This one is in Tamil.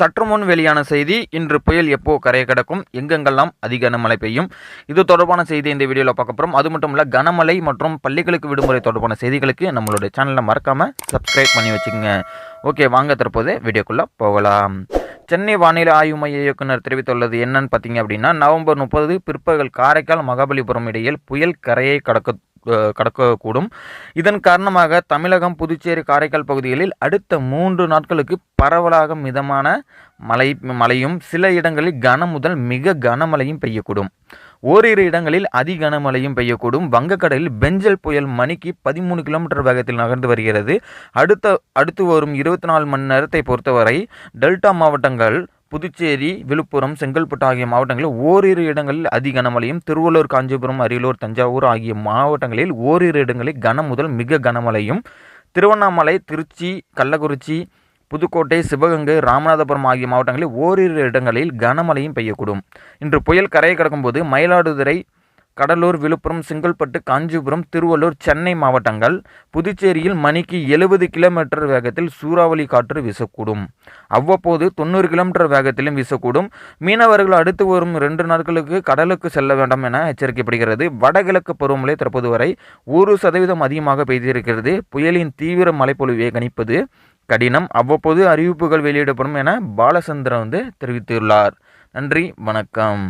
சற்று முன் வெளியான செய்தி இன்று புயல் எப்போ கரையை கடக்கும் எங்கெங்கெல்லாம் அதிக கனமழை பெய்யும் இது தொடர்பான செய்தி இந்த வீடியோவில் பார்க்க போகிறோம் அது மட்டும் இல்லை கனமழை மற்றும் பள்ளிகளுக்கு விடுமுறை தொடர்பான செய்திகளுக்கு நம்மளுடைய சேனலை மறக்காமல் சப்ஸ்கிரைப் பண்ணி வச்சுக்கோங்க. ஓகே வாங்க தற்போது வீடியோக்குள்ளே போகலாம். சென்னை வானிலை ஆய்வு மைய இயக்குனர் தெரிவித்துள்ளது என்னன்னு பார்த்தீங்க அப்படின்னா நவம்பர் முப்பது பிற்பகல் காரைக்கால் மகாபலிபுரம் இடையில் புயல் கரையை கடக்க கடக்கக்கூடும். இதன் காரணமாக தமிழகம் புதுச்சேரி காரைக்கால் பகுதிகளில் அடுத்த மூன்று நாட்களுக்கு பரவலாக மிதமான மழை மழையும் சில இடங்களில் கன முதல் மிக கனமழையும் பெய்யக்கூடும். ஓரிரு இடங்களில் அதி கனமழையும் பெய்யக்கூடும். வங்கக்கடலில் பெஞ்சல் புயல் மணிக்கு பதிமூணு கிலோமீட்டர் வேகத்தில் நகர்ந்து வருகிறது. அடுத்த அடுத்து வரும் இருபத்தி நாலு மணி நேரத்தை பொறுத்தவரை டெல்டா மாவட்டங்கள் புதுச்சேரி விழுப்புரம் செங்கல்பட்டு ஆகிய மாவட்டங்களில் ஓரிரு இடங்களில் அதி கனமழையும் திருவள்ளூர் காஞ்சிபுரம் அரியலூர் தஞ்சாவூர் ஆகிய மாவட்டங்களில் ஓரிரு இடங்களில் கன முதல் மிக கனமழையும். திருவண்ணாமலை திருச்சி கள்ளக்குறிச்சி புதுக்கோட்டை சிவகங்கை ராமநாதபுரம் ஆகிய மாவட்டங்களில் ஓரிரு இடங்களில் கனமழையும் பெய்யக்கூடும். இன்று புயல் கரையை கடக்கும்போது மயிலாடுதுறை கடலூர் விழுப்புரம் செங்கல்பட்டு காஞ்சிபுரம் திருவள்ளூர் சென்னை மாவட்டங்கள் புதுச்சேரியில் மணிக்கு எழுபது கிலோமீட்டர் வேகத்தில் சூறாவளி காற்று வீசக்கூடும். அவ்வப்போது தொண்ணூறு கிலோமீட்டர் வேகத்திலும் வீசக்கூடும். மீனவர்கள் அடுத்து வரும் ரெண்டு நாட்களுக்கு கடலுக்கு செல்ல வேண்டாம் என எச்சரிக்கப்படுகிறது. வடகிழக்கு பருவமழை தற்போது வரை ஒரு சதவீதம் அதிகமாக பெய்திருக்கிறது. புயலின் தீவிர மழைப்பொழிவை கணிப்பது கடினம். அவ்வப்போது அறிவிப்புகள் வெளியிடப்படும் என பாலச்சந்திரன் வந்து தெரிவித்துள்ளார். நன்றி வணக்கம்.